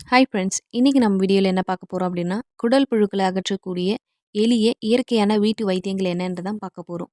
Hi friends இன்றைக்கி நம்ம வீடியோவில் என்ன பார்க்க போகிறோம் அப்படின்னா குடல் புழுக்களை அகற்றக்கூடிய எளிய இயற்கையான வீட்டு வைத்தியங்கள் என்னென்று தான் பார்க்க போகிறோம்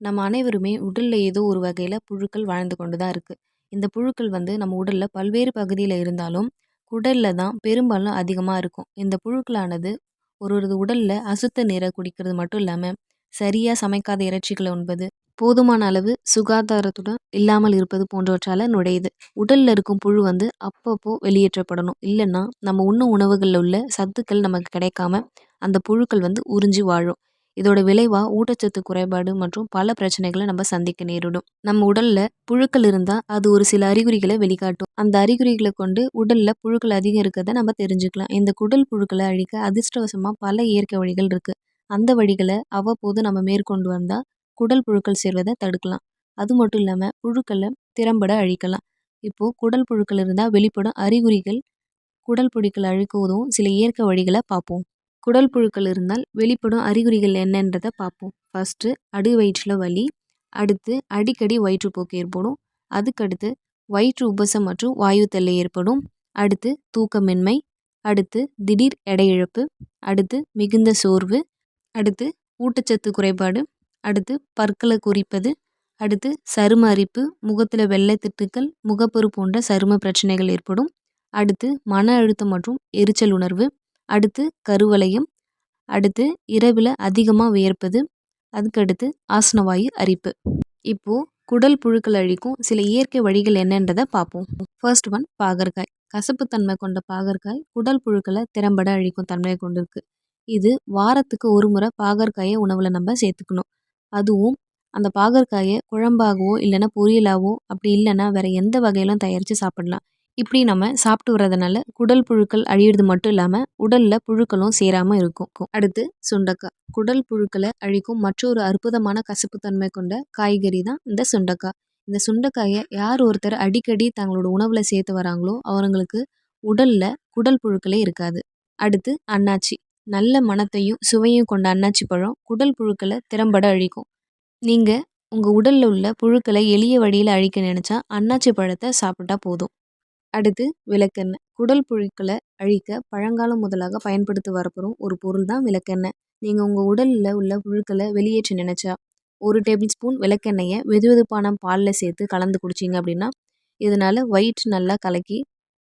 நம்ம அனைவருமே உடலில் ஏதோ ஒரு வகையில் புழுக்கள் வாழ்ந்து கொண்டு தான் இருக்குது இந்த புழுக்கள் வந்து நம்ம உடலில் பல்வேறு பகுதியில் இருந்தாலும் குடலில் தான் பெரும்பாலும் அதிகமாக இருக்கும். இந்த புழுக்களானது ஒரு ஒரு உடலில் அசுத்த நீரை குடிக்கிறது மட்டும் இல்லாமல் சரியாக சமைக்காத இறைச்சிகளை உண்பது போதுமான அளவு சுகாதாரத்துடன் இல்லாமல் இருப்பது போன்றவற்றால் நுழையுது. உடலில் இருக்கும் புழு வந்து அப்பப்போ வெளியேற்றப்படணும். இல்லைன்னா நம்ம உண்ணும் உணவுகளில் உள்ள சத்துக்கள் நமக்கு கிடைக்காம அந்த புழுக்கள் வந்து உறிஞ்சி வாழும். இதோட விளைவாக ஊட்டச்சத்து குறைபாடு மற்றும் பல பிரச்சனைகளை நம்ம சந்திக்க நேரிடும். நம்ம உடலில் புழுக்கள் இருந்தால் அது ஒரு சில அறிகுறிகளை வெளிக்காட்டும். அந்த அறிகுறிகளை கொண்டு உடலில் புழுக்கள் அதிகம் இருக்கிறத நம்ம தெரிஞ்சுக்கலாம். இந்த குடல் புழுக்களை அழிக்க அதிர்ஷ்டவசமாக பல இயற்கை வழிகள் இருக்குது அந்த வழிகளை அவ்வப்போது நம்ம மேற்கொண்டு வந்தால் குடல் புழுக்கள் சேர்வதை தடுக்கலாம். அது மட்டும் இல்லாமல் புழுக்களை திறம்பட அழிக்கலாம். இப்போது குடல் புழுக்கள் இருந்தால் வெளிப்படும் அறிகுறிகள் குடல் புழுக்கள் அழிக்க உதவும் சில இயற்கை வழிகளை பார்ப்போம் குடல் புழுக்கள் இருந்தால் வெளிப்படும் அறிகுறிகள் என்னன்றதை பார்ப்போம் ஃபஸ்ட்டு அடி வயிற்றில் வலி அடுத்து அடிக்கடி வயிற்றுப்போக்கு ஏற்படும் அதுக்கடுத்து வயிற்று உபசம் மற்றும் வாயு தொல்லை ஏற்படும் அடுத்து தூக்கமின்மை அடுத்து திடீர் எடை இழப்பு அடுத்து மிகுந்த சோர்வு அடுத்து ஊட்டச்சத்து குறைபாடு அடுத்து பற்களை குறிப்பது அடுத்து சரும அரிப்பு முகத்தில் வெள்ளை திட்டுக்கள் முகப்பரு போன்ற சரும பிரச்சனைகள் ஏற்படும். அடுத்து மன அழுத்தம் மற்றும் எரிச்சல் உணர்வு அடுத்து கருவளையம் அடுத்து இரவில் அதிகமாக வியர்ப்பது அதுக்கடுத்து ஆசனவாயு அரிப்பு. இப்போது குடல் புழுக்கள் அழிக்கும் சில இயற்கை வழிகள் என்னன்றதை பார்ப்போம். ஃபர்ஸ்ட் ஒன் பாகற்காய். கசப்புத்தன்மை கொண்ட பாகற்காய் குடல் புழுக்களை திறம்பட அழிக்கும் தன்மையை கொண்டிருக்கு. இது வாரத்துக்கு ஒரு முறை பாகற்காயை உணவில் நம்ம சேர்த்துக்கணும். அதுவும் அந்த பாகற்காயை குழம்பாகவோ இல்லைன்னா பொரியலாகவோ அப்படி இல்லைன்னா வேறு எந்த வகையிலும் தயாரித்து சாப்பிடலாம். இப்படி நம்ம சாப்பிட்டு வர்றதுனால குடல் புழுக்கள் அழியிறது மட்டும் இல்லாமல் உடலில் புழுக்களும் சேராமல் இருக்கும். அடுத்து சுண்டக்காய். குடல் புழுக்களை அழிக்கும் மற்றொரு அற்புதமான கசப்புத்தன்மை கொண்ட காய்கறி தான் இந்த சுண்டக்காய். இந்த சுண்டைக்காயை யார் ஒருத்தர் அடிக்கடி தங்களோட உணவில் சேர்த்து வராங்களோ அவங்களுக்கு உடலில் குடல் புழுக்களே இருக்காது. அடுத்து அன்னாச்சி. நல்ல மணத்தையும் சுவையும் கொண்ட அன்னாச்சி பழம் குடல் புழுக்களை திறம்பட அழிக்கும். நீங்கள் உங்கள் உடலில் உள்ள புழுக்களை எளிய வழியில் அழிக்க நினச்சா அன்னாச்சி பழத்தை சாப்பிட்டா போதும். அடுத்து விளக்கெண்ணெய். குடல் புழுக்களை அழிக்க பழங்காலம் முதலாக பயன்படுத்தி வரப்போகிறோம் ஒரு பொருள் தான் விளக்கெண்ணெய். நீங்கள் உங்கள் உடலில் உள்ள புழுக்களை வெளியேற்ற நினச்சா ஒரு டேபிள் ஸ்பூன் விளக்கெண்ணெயை வெது வெதுப்பான பாலில் சேர்த்து கலந்து குடிச்சிங்க அப்படின்னா இதனால் வயிற்று நல்லா கலக்கி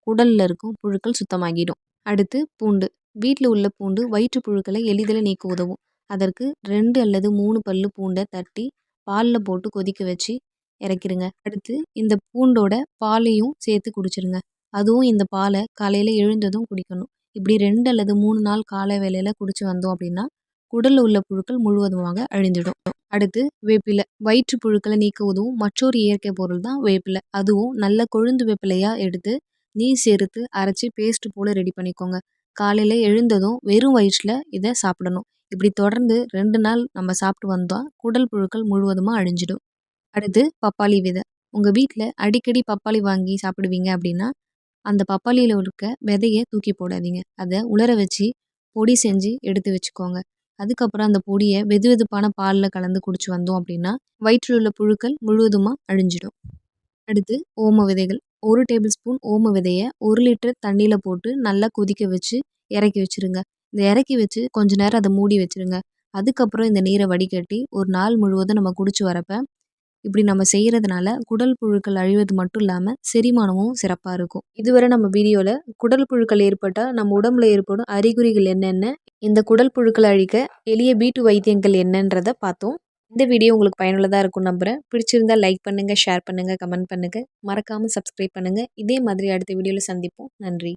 உடலில் இருக்கும் புழுக்கள் சுத்தமாகிடும். அடுத்து பூண்டு. வீட்டில் உள்ள பூண்டு வயிற்று புழுக்களை எளிதில் நீக்க உதவும். அதற்கு ரெண்டு அல்லது மூணு பல் பூண்டை தட்டி பாலில் போட்டு கொதிக்க வச்சு இறக்கிடுங்க அடுத்து இந்த பூண்டோட பாலையும் சேர்த்து குடிச்சிருங்க. அதுவும் இந்த பாலை காலையில் எழுந்ததும் குடிக்கணும். இப்படி ரெண்டு அல்லது மூணு நாள் காலை வேலையில் குடிச்சு வந்தோம் அப்படின்னா குடலில் உள்ள புழுக்கள் முழுவதுமாக அழிஞ்சிடும் அடுத்து வேப்பிலை. வயிற்று புழுக்களை நீக்க உதவும் மற்றொரு இயற்கை பொருள் தான் வேப்பிலை. அதுவும் நல்ல கொழுந்து வேப்பிலையாக எடுத்து நீர் சேர்த்து அரைச்சி பேஸ்ட் போல் ரெடி பண்ணிக்கோங்க. காலையில் எழுந்ததும் வெறும் வயிற்றில் இதை சாப்பிடணும். இப்படி தொடர்ந்து ரெண்டு நாள் நம்ம சாப்பிட்டு வந்தால் குடல் புழுக்கள் முழுவதுமாக அழிஞ்சிடும். அடுத்து பப்பாளி விதை. உங்கள் வீட்டில் அடிக்கடி பப்பாளி வாங்கி சாப்பிடுவீங்க அப்படின்னா அந்த பப்பாளியில் இருக்க விதையை தூக்கி போடாதீங்க. அதை உலர வச்சு பொடி செஞ்சு எடுத்து வச்சுக்கோங்க. அதுக்கப்புறம் அந்த பொடியை வெது வெதுப்பான பாலில் கலந்து குடிச்சு வந்தோம் அப்படின்னா வயிற்றில் உள்ள புழுக்கள் முழுவதுமாக அழிஞ்சிடும். அடுத்து ஓம விதைகள். ஒரு டேபிள் ஸ்பூன் ஓம விதையை ஒரு லிட்டர் தண்ணியில் போட்டு நல்லா கொதிக்க வச்சு இறக்கி வச்சுருங்க. இந்த இறக்கி வச்சு கொஞ்ச நேரம் அதை மூடி வச்சுருங்க. அதுக்கப்புறம் இந்த நீரை வடிகட்டி ஒரு நாள் முழுவதும் நம்ம குடிச்சு வரப்போ இப்படி நம்ம செய்கிறதுனால குடல் புழுக்கள் அழிவது மட்டும் இல்லாமல் செரிமானமும் சிறப்பாக இருக்கும். இதுவரை நம்ம வீடியோவில் குடல் புழுக்கள் ஏற்பட்டால் நம்ம உடம்புல ஏற்படும் அறிகுறிகள் என்னென்ன இந்த குடல் புழுக்களை அழிக்க எளிய வீட்டு வைத்தியங்கள் என்னன்றதை பார்த்தோம். இந்த வீடியோ உங்களுக்கு பயனுள்ளதாக இருக்கும் நம்புகிறேன் பிடிச்சிருந்தால் லைக் பண்ணுங்கள் ஷேர் பண்ணுங்கள் கமெண்ட் பண்ணுங்கள் மறக்காமல் சப்ஸ்கிரைப் பண்ணுங்கள் இதே மாதிரி அடுத்த வீடியோவில் சந்திப்போம். நன்றி.